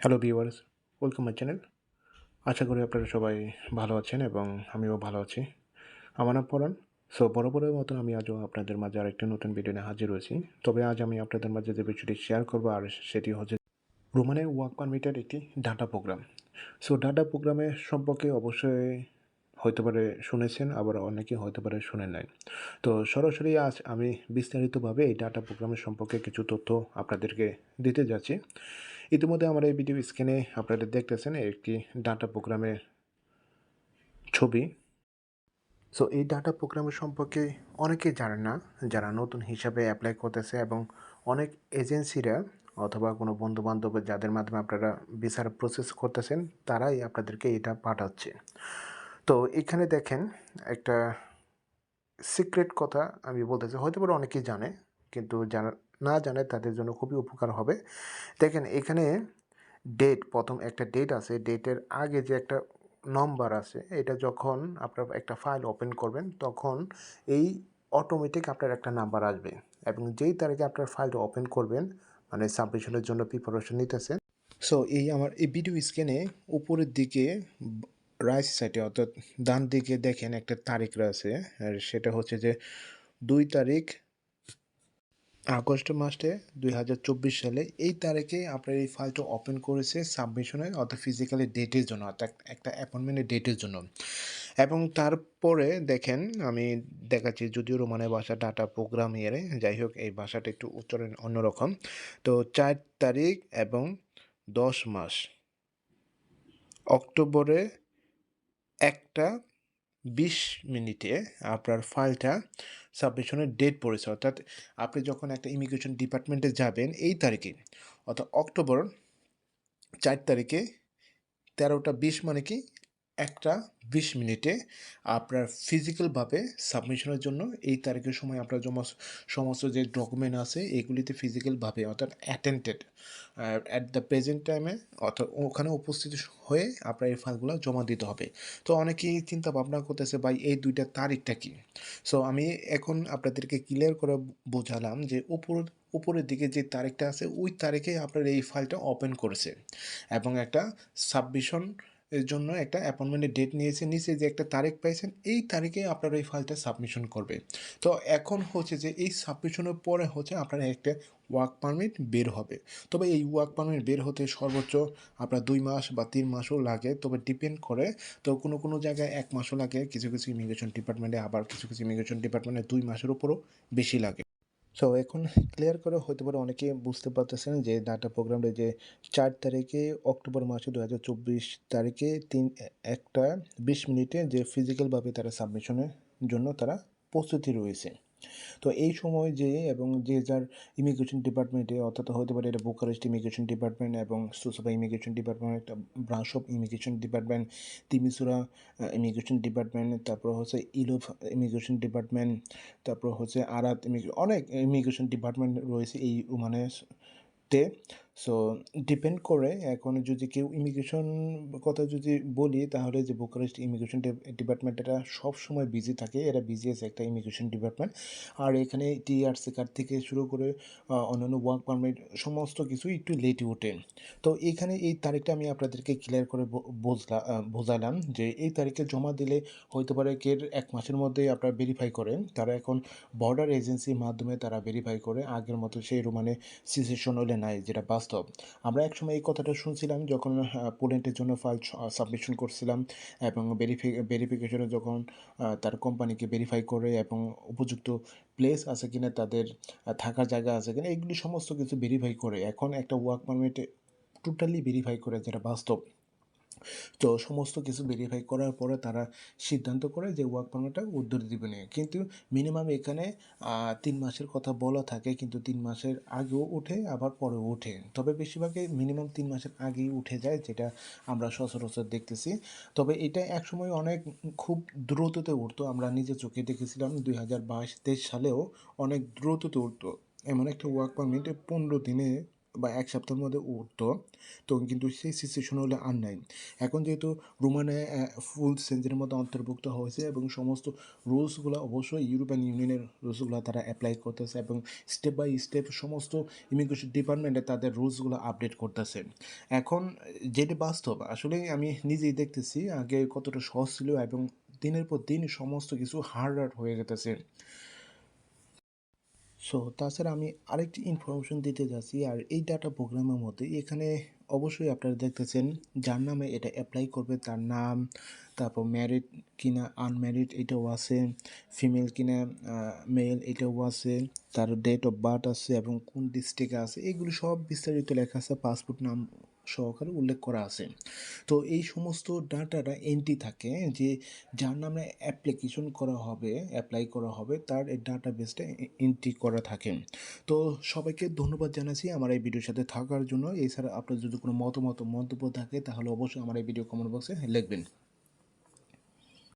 Hello viewers welcome my channel আশা করি আপনারা সবাই ভালো আছেন এবং আমিও ভালো আছি। আমার নাম পরান সো বরাবরের মতন আমি আজও আপনাদের মাঝে আরেকটি নতুন ভিডিও নিয়ে হাজির হয়েছি। তবে আজ আমি আপনাদের মাঝে যে বিষয়টি শেয়ার করব আর সেটি হচ্ছে রোমানে ওয়ার্ক পারমিটের একটি ডাটা প্রোগ্রাম সো ডাটা প্রোগ্রামের সম্পর্কে অবশ্যই হয়তো পারে শুনেছেন, আবার অনেকে হয়তো পারে শুনে নাই। তো, সরাসরি আজ আমি বিস্তারিতভাবে এই ডাটা প্রোগ্রামের সম্পর্কে কিছু তথ্য আপনাদেরকে দিতে যাচ্ছি। ইতিমধ্যে আমার এই ভিডিও স্ক্রিনে আপনারা দেখতেছেন একটি ডাটা প্রোগ্রামের ছবি। সো এই ডাটা প্রোগ্রামের সম্পর্কে অনেকেই জানেন না, যারা নতুন হিসাবে অ্যাপ্লাই করতেছে এবং অনেক এজেন্সিরা অথবা কোনো বন্ধু বান্ধব যাদের মাধ্যমে আপনারা ভিসার প্রসেস করতেছেন, তারাই আপনাদেরকে এটা পাঠাচ্ছে। তো, এখানে দেখেন একটা সিক্রেট কথা আমি বলতেছি হয়তো পারে অনেকেই জানে কিন্তু জানা, না জানে তাদের জন্য খুবই উপকার হবে। দেখেন, এখানে ডেট প্রথম একটা ডেট আছে। ডেটের আগে যে একটা নম্বর আছে, এটা যখন আপনার একটা ফাইল ওপেন করবেন, তখন এই অটোমেটিক আপনার একটা নাম্বার আসবে এবং যেই তারিখে আপনার ফাইলটা ওপেন করবেন মানে সাবমিশনের জন্য প্রিপারেশন নিতেছেন সো এই আমার, এই ভিডিও স্ক্রিনে উপরের দিকে রাইট সাইডে অর্থাৎ ডান দিকে দেখেন একটা তারিখ রয়েছে, আর সেটা হচ্ছে যে দুই তারিখ আগস্ট মাসে দুই হাজার চব্বিশ সালে এই তারিখে আপনার এই ফাইলটা ওপেন করেছে সাবমিশনের অর্থাৎ ফিজিক্যালি ডেটের জন্য, অর্থাৎ একটা অ্যাপয়েন্টমেন্টের ডেটের জন্য। এবং তারপরে দেখেন, আমি দেখাচ্ছি যদিও রোমানের ভাষা ডাটা প্রোগ্রাম ইয়ারে যাই হোক, এই ভাষাটা একটু উচ্চারণ অন্যরকম। তো চার তারিখ এবং দশ মাস, অক্টোবরে একটা বিশ মিনিটে আপনার ফাইলটা সাবমিশনের ডেট পড়েছে। অর্থাৎ আপনি যখন একটা ইমিগ্রেশন ডিপার্টমেন্টে যাবেন, এই তারিখে, অর্থাৎ অক্টোবর চার তারিখে তেরোটা বিশ মানে কি একটা বিশ মিনিটে আপনার ফিজিক্যালভাবে সাবমিশনের জন্য এই তারিখের সময় আপনার জমা সমস্ত যে ডকুমেন্ট আছে, এগুলিতে ফিজিক্যালভাবে অর্থাৎ অ্যাটেন্টেড অ্যাট দ্য প্রেজেন্ট টাইমে অর্থাৎ ওখানে উপস্থিত হয়ে আপনার এই ফাইলগুলো জমা দিতে হবে। তো অনেকেই চিন্তা ভাবনা করতেছে, ভাই, এই দুইটা তারিখটা কি? সো আমি এখন আপনাদেরকে ক্লিয়ার করে বোঝালাম যে উপর, উপরের দিকে যে তারিখটা আছে, ওই তারিখে আপনার এই ফাইলটা ওপেন করেছে। এবং একটা সাবমিশন জন্য একটা অ্যাপয়েন্টমেন্টের ডেট নিয়েছে নিচে যে একটা তারিখ পাইছেন, এই তারিখে আপনারা এই ফাইলটা সাবমিশন করবে। তো এখন হচ্ছে যে এই সাবমিশনের পরে হচ্ছে আপনার একটা ওয়ার্ক পারমিট বের হবে। তবে এই ওয়ার্ক পারমিট বের হতে সর্বোচ্চ আপনার দুই মাস বা তিন মাসও লাগে, তবে ডিপেন্ড করে। তো কোনো কোনো জায়গায় এক মাসও লাগে, কিছু কিছু ইমিগ্রেশন ডিপার্টমেন্টে আবার কিছু কিছু ইমিগ্রেশন ডিপার্টমেন্টে দুই মাসের উপরও বেশি লাগে। সো এখন ক্লিয়ার করে হতে পারে অনেকে বুঝতে পারতেছেন যে ডাটা প্রোগ্রামটা যে চার তারিখে অক্টোবর মাসে দু হাজার চব্বিশ তারিখে তিন, একটা বিশ মিনিটে যে ফিজিক্যালভাবে তারা সাবমিশনের জন্য তারা প্রস্তুতি রয়েছে। তো এই সময় যে এবং যে যার ইমিগ্রেশন ডিপার্টমেন্টে অর্থাৎ হতে পারে এটা বুকারেস্ট ইমিগ্রেশন ডিপার্টমেন্ট এবং সুসভা ইমিগ্রেশন ডিপার্টমেন্ট একটা branch of immigration department Timisoara immigration department তারপর হচ্ছে ইলোভ ইমিগ্রেশন ডিপার্টমেন্ট তারপর হচ্ছে আরাত অনেক ইমিগ্রেশন ডিপার্টমেন্ট রয়েছে এই মানে তে। সো ডিপেন্ড করে এখন যদি কেউ ইমিগ্রেশন কথা যদি বলি, তাহলে যে বুকারেস্ট ইমিগ্রেশন ডিপার্টমেন্ট এটা সবসময় বিজি থাকে। এরা বিজি আছে একটা ইমিগ্রেশন ডিপার্টমেন্ট আর এখানে টিআরসি কার্ড থেকে শুরু করে অন্যান্য ওয়ার্ক পারমিট সমস্ত কিছু একটু লেটে ওঠে। তো এখানে এই তারিখটা আমি আপনাদেরকে ক্লিয়ার করে বুঝলাম বোঝালাম যে এই তারিখে জমা দিলে হয়তো পারে কের এক মাসের মধ্যে আপনারা ভেরিফাই করেন। তারা এখন বর্ডার এজেন্সির মাধ্যমে তারা ভেরিফাই করে। আগের মতো সেই মানে সিচুয়েশন হলে নাই, যেটা বাস্তব আমরা একসময় এই কথাটা শুনছিলাম যখন পোল্যান্ডের জন্য ফাইল সাবমিশন করছিলাম এবং ভেরিফি ভেরিফিকেশনে যখন তার কোম্পানিকে ভেরিফাই করে এবং উপযুক্ত প্লেস আছে কিনা, তাদের থাকার জায়গা আছে কিনা, এগুলি সমস্ত কিছু ভেরিফাই করে এখন একটা ওয়ার্ক পারমিটে টোটালি ভেরিফাই করে যেটা বাস্তব। তো সমস্ত কিছু ভেরিফাই করার পরে তারা সিদ্ধান্ত করে যে ওয়ার্ক পারমিটটা উদ্ধার দিবে না কিন্তু মিনিমাম এখানে তিন মাসের কথা বলা থাকে, কিন্তু তিন মাসের আগেও ওঠে, আবার পরেও ওঠে। তবে বেশিরভাগই মিনিমাম তিন মাসের আগেই উঠে যায়, যেটা আমরা সচরাচর দেখতেছি। তবে এটা একসময় অনেক খুব দ্রুততে উঠতো। আমরা নিজে চোখে দেখেছিলাম দুই হাজার বাইশ, তেইশ সালেও অনেক দ্রুততে উঠতো। এমন একটা ওয়ার্ক পারমিট পনেরো দিনে বা এক সপ্তাহের মধ্যে উঠতো, তখন কিন্তু সেই সিচুয়েশন হলে আর নাই। এখন যেহেতু রোমানে ফুল সেঞ্চুরির মধ্যে অন্তর্ভুক্ত হয়েছে এবং সমস্ত রুলসগুলো অবশ্যই ইউরোপিয়ান ইউনিয়নের রুলসগুলো তারা অ্যাপ্লাই করতেছে এবং স্টেপ বাই স্টেপ সমস্ত ইমিগ্রেশন ডিপার্টমেন্টে তাদের রুলসগুলো আপডেট করতেছে। এখন যেটা বাস্তব আসলেই আমি নিজেই দেখতেছি আগে কতটা সহজ ছিল এবং দিনের পর দিন সমস্ত কিছু হার্ড হয়ে যেতেছে। সো তাছাড়া আমি আরেকটি ইনফরমেশন দিতে যাচ্ছি আর এই ডাটা প্রোগ্রামের মধ্যে এখানে অবশ্যই আপনারা দেখতেছেন যার নামে এটা অ্যাপ্লাই করবে তার নাম, তারপর ম্যারিড কিনা আনম্যারিড এটাও আছে, ফিমেল কিনা মেল এটাও আছে, তার ডেট অফ বার্থ আছে এবং কোন ডিস্ট্রিক্টে আছে এগুলো সব বিস্তারিত লেখা আছে পাসপোর্ট নাম সহকারে উল্লেখ করা আছে। তো এই সমস্ত ডাটাটা এন্ট্রি থাকে যে যার নামে অ্যাপ্লিকেশন করা হবে, অ্যাপ্লাই করা হবে তার এই ডাটা বেসটা এন্ট্রি করা থাকে। তো সবাইকে ধন্যবাদ জানাচ্ছি আমার এই ভিডিওর সাথে থাকার জন্য। এছাড়া আপনার যদি কোনো মতামত মন্তব্য থাকে তাহলে অবশ্যই আমার এই ভিডিও কমেন্ট বক্সে লিখবেন।